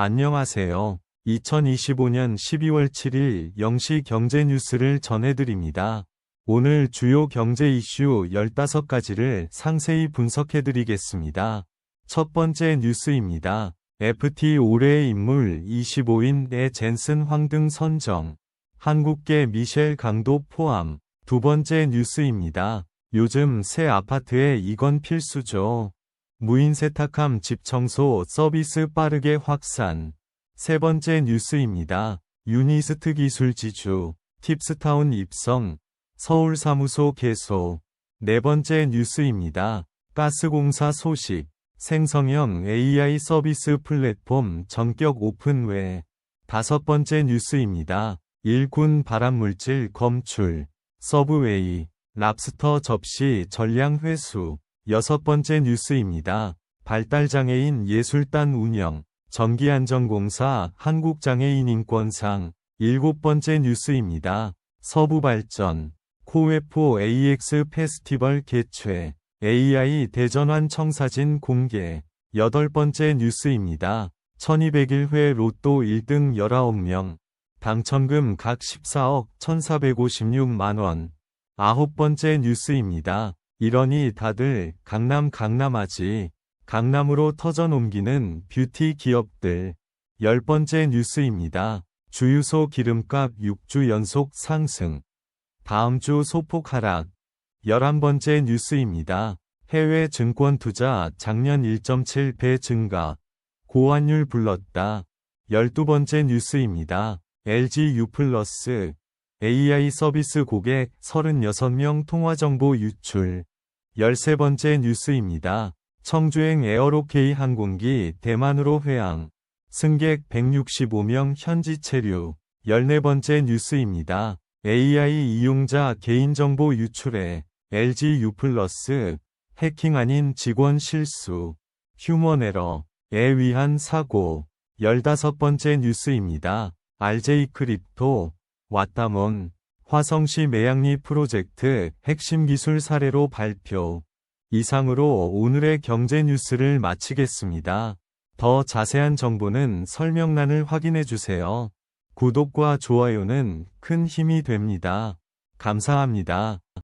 안녕하세요. 2025년 12월 7일 0시 경제 뉴스를 전해드립니다. 오늘 주요 경제 이슈 15가지를 상세히 분석해 드리겠습니다. 첫 번째 뉴스입니다. FT 올해의 인물 25인의 젠슨 황등 선정. 한국계 미셸 강도 포함. 두 번째 뉴스입니다. 요즘 새 아파트에 이건 필수죠. 무인 세탁함 집 청소 서비스 빠르게 확산. 세 번째 뉴스입니다. 유니스트 기술 지주, 팁스타운 입성, 서울 사무소 개소. 네 번째 뉴스입니다. 가스공사 소식, 생성형 AI 서비스 플랫폼 전격 오픈회. 다섯 번째 뉴스입니다. 일군 발암물질 검출, 서브웨이, 랍스터 접시 전량 회수. 여섯 번째 뉴스입니다. 발달장애인 예술단 운영, 전기안전공사 한국장애인인권상. 일곱 번째 뉴스입니다. 서부발전, 코웨포 AX 페스티벌 개최, AI 대전환 청사진 공개. 여덟 번째 뉴스입니다. 1201회 로또 1등 19명, 당첨금 각 14억 1456만원. 아홉 번째 뉴스입니다. 이러니 다들 강남 강남하지. 강남으로 터져 넘기는 뷰티 기업들. 열 번째 뉴스입니다. 주유소 기름값 6주 연속 상승. 다음 주 소폭 하락. 열한 번째 뉴스입니다. 해외 증권 투자 작년 1.7배 증가. 고환율 불렀다. 열두 번째 뉴스입니다. LG U 플러스 AI 서비스 고객 36명 통화 정보 유출. 13번째 뉴스입니다. 청주행 에어로케이 항공기 대만으로 회항. 승객 165명 현지 체류. 14번째 뉴스입니다. AI 이용자 개인정보 유출에 LG U 플러스 해킹 아닌 직원 실수. 휴먼 에러에 위한 사고. 15번째 뉴스입니다. RJ 크립토 왓다몬 화성시 매양리 프로젝트 핵심 기술 사례로 발표. 이상으로 오늘의 경제 뉴스를 마치겠습니다. 더 자세한 정보는 설명란을 확인해 주세요. 구독과 좋아요는 큰 힘이 됩니다. 감사합니다.